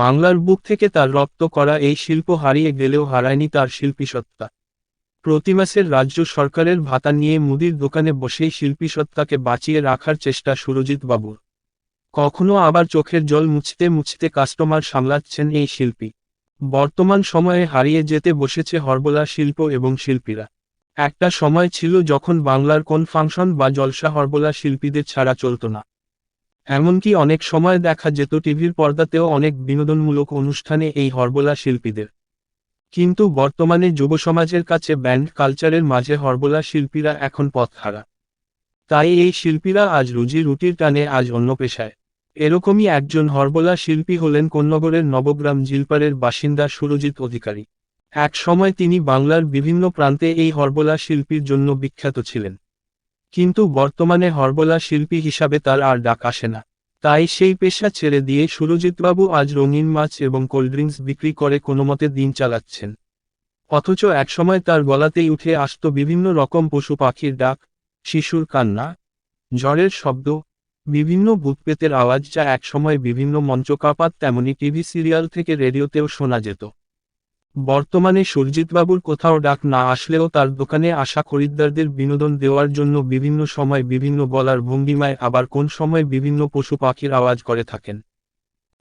বাংলার বুক থেকে তার রপ্ত করা এই শিল্প হারিয়ে গেলেও হারায়নি তার শিল্পীসত্তা। প্রতি মাসের রাজ্য সরকারের ভাতা নিয়ে মুদির দোকানে বসেই শিল্পীসত্তাকে বাঁচিয়ে রাখার চেষ্টা সুরজিৎ বাবুর। কখনো আবার চোখের জল মুছতে মুছতে কাস্টমার সামলাচ্ছেন এই শিল্পী। বর্তমান সময়ে হারিয়ে যেতে বসেছে হরবলা শিল্প এবং শিল্পীরা। একটা সময় ছিল যখন বাংলার কোন ফাংশন বা জলসা হরবলা শিল্পীদের ছাড়া চলত না। এমনকি অনেক সময় দেখা যেত টিভির পর্দাতেও অনেক বিনোদনমূলক অনুষ্ঠানে এই হরবলা শিল্পীদের। কিন্তু বর্তমানে যুব সমাজের কাছে ব্যান্ড কালচারের মাঝে হরবলা শিল্পীরা এখন পথ পথহারা। তাই এই শিল্পীরা আজ রুজি রুটির টানে আজ অন্য পেশায়। এরকমই একজন হরবলা শিল্পী হলেন কোন্নগরের নবগ্রাম জিলপারের বাসিন্দা সুরজিৎ অধিকারী। এক সময় তিনি বাংলার বিভিন্ন প্রান্তে এই হরবলা শিল্পীর জন্য বিখ্যাত ছিলেন। কিন্তু বর্তমানে হরবলা শিল্পী হিসাবে তার আর ডাক আসে না। তাই সেই পেশা ছেড়ে দিয়ে সুরজিৎবাবু আজ রঙিন মাছ এবং কোল্ডড্রিঙ্কস বিক্রি করে কোনোমতে দিন চালাচ্ছেন। অথচ একসময় তার গলাতেই উঠে আসত বিভিন্ন রকম পশু পাখির ডাক, শিশুর কান্না ঝড়ের শব্দ, বিভিন্ন ভূতপেতের আওয়াজ যা একসময় বিভিন্ন মঞ্চকাপাত তেমনি টিভি সিরিয়াল থেকে রেডিওতেও শোনা যেত। বর্তমানে সুরজিৎবাবুর কোথাও ডাক না আসলেও তার দোকানে আসা খরিদ্দারদের বিনোদন দেওয়ার জন্য বিভিন্ন সময় বিভিন্ন বলার ভঙ্গিমায় আবার কোন সময় বিভিন্ন পশু পাখির আওয়াজ করে থাকেন।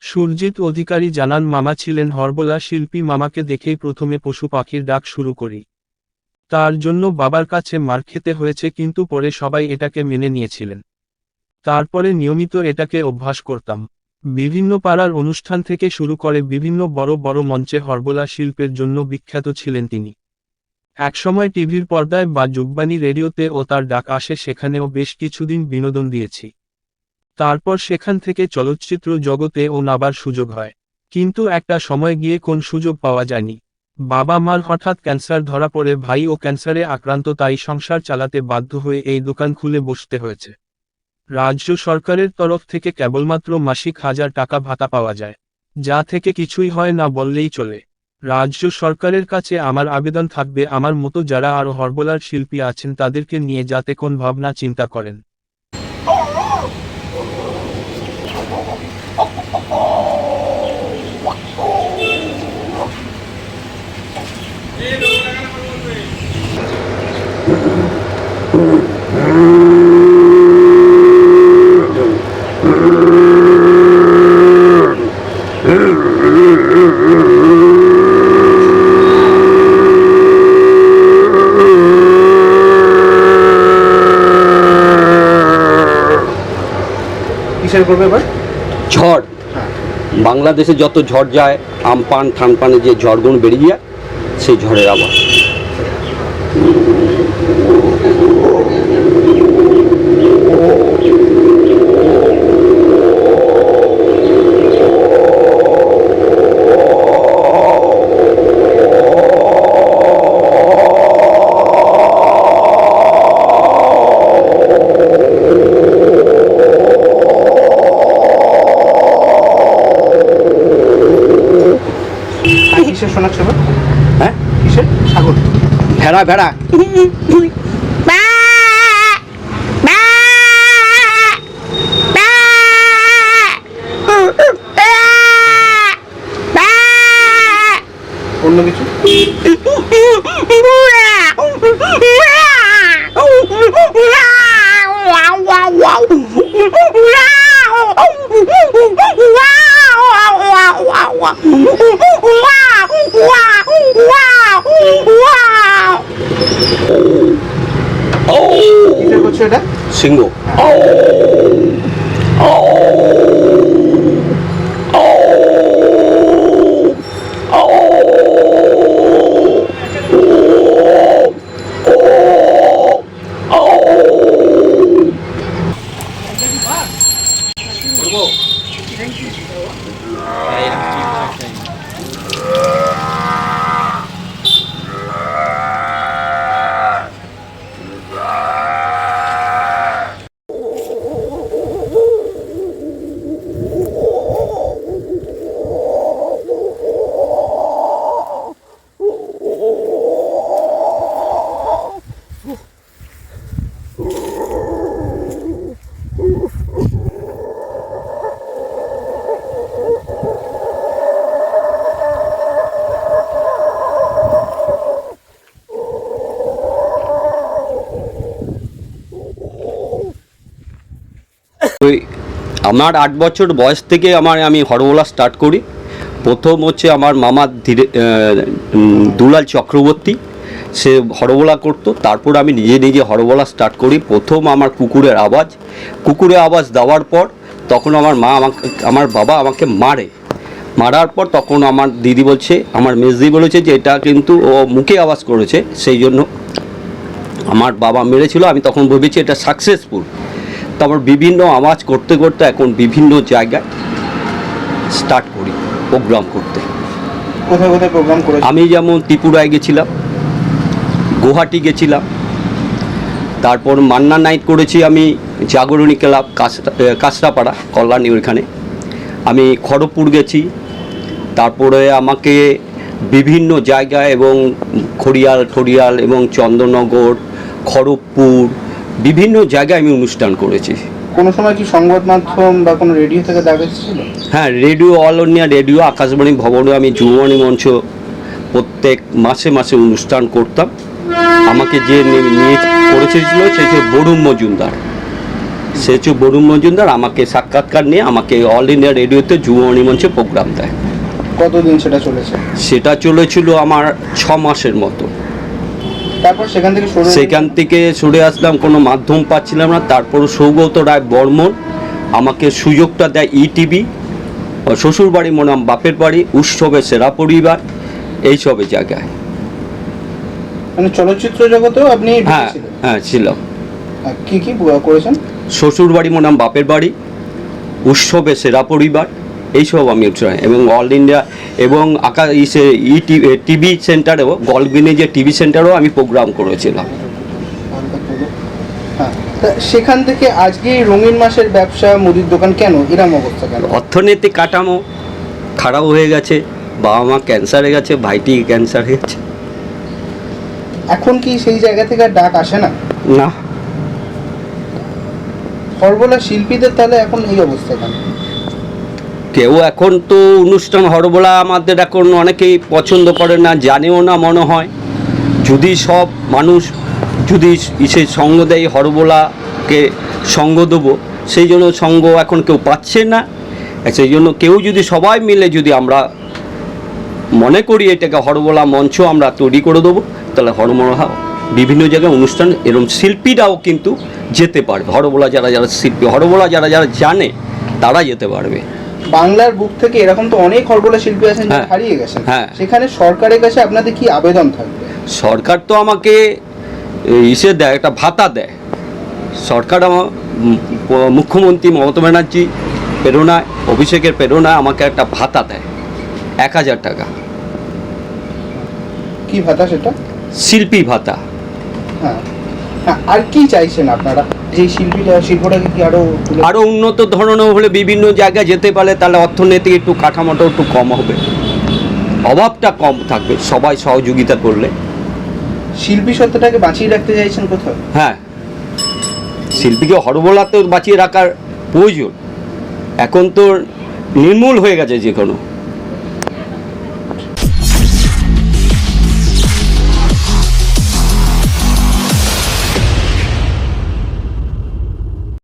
সুরজিৎ অধিকারী জানান, মামা ছিলেন হরবলা শিল্পী, মামাকে দেখেই প্রথমে পশু পাখির ডাক শুরু করি। তার জন্য বাবার কাছে মার খেতে হয়েছে, কিন্তু পরে সবাই এটাকে মেনে নিয়েছিলেন। তারপরে নিয়মিত এটাকে অভ্যাস করতাম। বিভিন্ন পাড়ার অনুষ্ঠান থেকে শুরু করে বিভিন্ন বড় বড় মঞ্চে হরবলা শিল্পের জন্য বিখ্যাত ছিলেন তিনি। একসময় টিভির পর্দায় বা যুগবাণী রেডিওতে ও তার ডাক আসে সেখানেও বেশ কিছুদিন বিনোদন দিয়েছি। তারপর সেখান থেকে চলচ্চিত্র জগতে ও নাবার সুযোগ হয়। কিন্তু একটা সময় গিয়ে কোন সুযোগ পাওয়া যায়নি। বাবা মার হঠাৎ ক্যান্সার ধরা পড়ে, ভাই ও ক্যান্সারে আক্রান্ত, তাই সংসার চালাতে বাধ্য হয়ে এই দোকান খুলে বসতে হয়েছে। রাজ্য সরকারের তরফ থেকে কেবলমাত্র মাসিক হাজার টাকা ভাতা পাওয়া যায়। যা থেকে কিছুই হয় না বললেই চলে। রাজ্য সরকারের কাছে আমার আবেদন থাকবে আমার মতো যারা আরও হরবলার শিল্পী আছেন তাদেরকে নিয়ে যাতে কোন ভাবনা চিন্তা করেন। করবে এবার? ঝড়। বাংলাদেশে যত ঝড় যায়, আমপান ঠানপানে যে ঝড়গুলো বেরিয়ে যায়, সেই ঝড়ের আবার আর কিসের শোনাচ্ছে এবার হ্যাঁ কিসের ছাগল ভেড়া ভেড়া। অন্য কিছু? কিসের এটা সিংহ আমার আট বছর বয়স থেকে আমার আমি হরবোলা স্টার্ট করি। প্রথম হচ্ছে আমার মামা ধীরে দুলাল চক্রবর্তী, সে হরবোলা করতো। তারপর আমি নিজে নিজে হরবোলা স্টার্ট করি। প্রথম আমার কুকুরের আওয়াজ। কুকুরের আওয়াজ দেওয়ার পর তখন আমার মা আমাকে, আমার বাবা আমাকে মারে। মারার পর তখন আমার দিদি বলছে, আমার মেজদি বলেছে যে এটা কিন্তু ও মুখে আওয়াজ করেছে, সেই জন্য আমার বাবা মেরেছিল। আমি তখন ভেবেছি এটা সাকসেসফুল তারপর বিভিন্ন আওয়াজ করতে করতে এখন বিভিন্ন জায়গায় স্টার্ট করি প্রোগ্রাম করতে। কোথায় কোথায় প্রোগ্রাম করেছেন আমি যেমন ত্রিপুরায় গেছিলাম গুয়াহাটি গেছিলাম তারপর মান্না নাইট করেছি আমি জাগরণী ক্লাব কাঁচরাপাড়া কল্যাণী ওইখানে। আমি খড়গপুর গেছি তারপরে আমাকে বিভিন্ন জায়গায় এবং খড়িয়াল ঠড়িয়াল এবং চন্দননগর খড়গপুর বিভিন্ন জায়গায় আমি অনুষ্ঠান করেছি। কোনো সময় কি সংবাদ মাধ্যম বা কোনো রেডিও থেকে এসেছিল হ্যাঁ radio all India radio Akashvani ভবনে আমি যুববাণী মঞ্চ প্রত্যেক মাসে মাসে অনুষ্ঠান করতাম। আমাকে যে নিয়ে করেছিল সে হচ্ছে বরুণ মজুমদার। সে হচ্ছে বরুণ মজুমদার আমাকে সাক্ষাৎকার নিয়ে আমাকে অল ইন্ডিয়া রেডিওতে যুববাণী মঞ্চে প্রোগ্রাম দেয়। কতদিন সেটা চলেছে? সেটা চলেছিল আমার ছ মাসের মতো। তারপর সেখান থেকে সরে সেখান থেকে সরে আসলাম কোনো মাধ্যম পাচ্ছিলাম না। তারপর সৌগত রায় বর্মন আমাকে সুযোগটা দেয় ইটিভি শ্বশুর বাড়ি মনাম বাপের বাড়ি উৎসবে সেরা পরিবার এইসবের জায়গায়। মানে চলচ্চিত্র জগতেও আপনি হ্যাঁ হ্যাঁ ছিলাম। আর কি কি করেছেন? শ্বশুর বাড়ি মনাম বাপের বাড়ি উৎসবে সেরা পরিবার এইসব আমি এবং অল ইন্ডিয়া এবং আকা ইসে ইটি টিভি সেন্টারেও গল্পিনে যে টিভি সেন্টারেও আমি প্রোগ্রাম করেছিলাম। হ্যাঁ তা সেখান থেকে আজকে রঙিন মাসের ব্যবসা মুদির দোকান কেন? এরম অবস্থা কেন? অর্থনৈতিক কাঠামো খারাপ হয়ে গেছে বাবা মা ক্যান্সার হয়ে গেছে ভাইটি ক্যান্সার হয়ে গেছে। এখন কি সেই জায়গা থেকে আর ডাক আসে না? না। হরবলা শিল্পীদের তাহলে এখন এই অবস্থা কেন? কেউ এখন তো অনুষ্ঠান হরবলা আমাদের এখন অনেকেই পছন্দ করে না, জানেও না মনে হয়। যদি সব মানুষ যদি ইসে সঙ্গ দেয় হরবলাকে সঙ্গ দেবো, সেই জন্য সঙ্গ এখন কেউ পাচ্ছে না। সেই জন্য কেউ যদি সবাই মিলে যদি আমরা মনে করি এটাকে হরবলা মঞ্চ আমরা তৈরি করে দেবো, তাহলে হরমলা বিভিন্ন জায়গায় অনুষ্ঠান এরকম শিল্পীরাও কিন্তু যেতে পারবে। হরবলা যারা যারা শিল্পী, হরবলা যারা যারা জানে, তারা যেতে পারবে। বাংলার বুক থেকে এরকম তো অনেক হরবলা শিল্পী আছেন যারা হ্যাঁ। হারিয়ে গেছেন। হ্যাঁ। সেখানে সরকারের কাছে আপনাদের কি আবেদন থাকবে? সরকার তো আমাকে ইসে দেয় একটা ভাতা দেয়। সরকার আমার মুখ্যমন্ত্রী মমতা ব্যানার্জি প্রেরণায় অভিষেকের প্রেরণায় আমাকে একটা ভাতা দেয় এক হাজার টাকা। কি ভাতা সেটা? শিল্পী ভাতা। হ্যাঁ। হ্যাঁ আর কি চাইছেন আপনারা? যে এই শিল্পীটা শিল্পটাকে কি আরও আরও উন্নত ধরনের হলে বিভিন্ন জায়গায় যেতে পারে তাহলে অর্থনৈতিক একটু কাঠামোটা একটু কম হবে। অভাবটা কম থাকবে সবাই সহযোগিতা করলে। শিল্পী সত্তাটাকে বাঁচিয়ে রাখতে চাইছেন কোথাও? হ্যাঁ। শিল্পীকে হরবলাতে বাঁচিয়ে রাখার প্রয়োজন। এখন তো নির্মূল হয়ে গেছে যে কোনো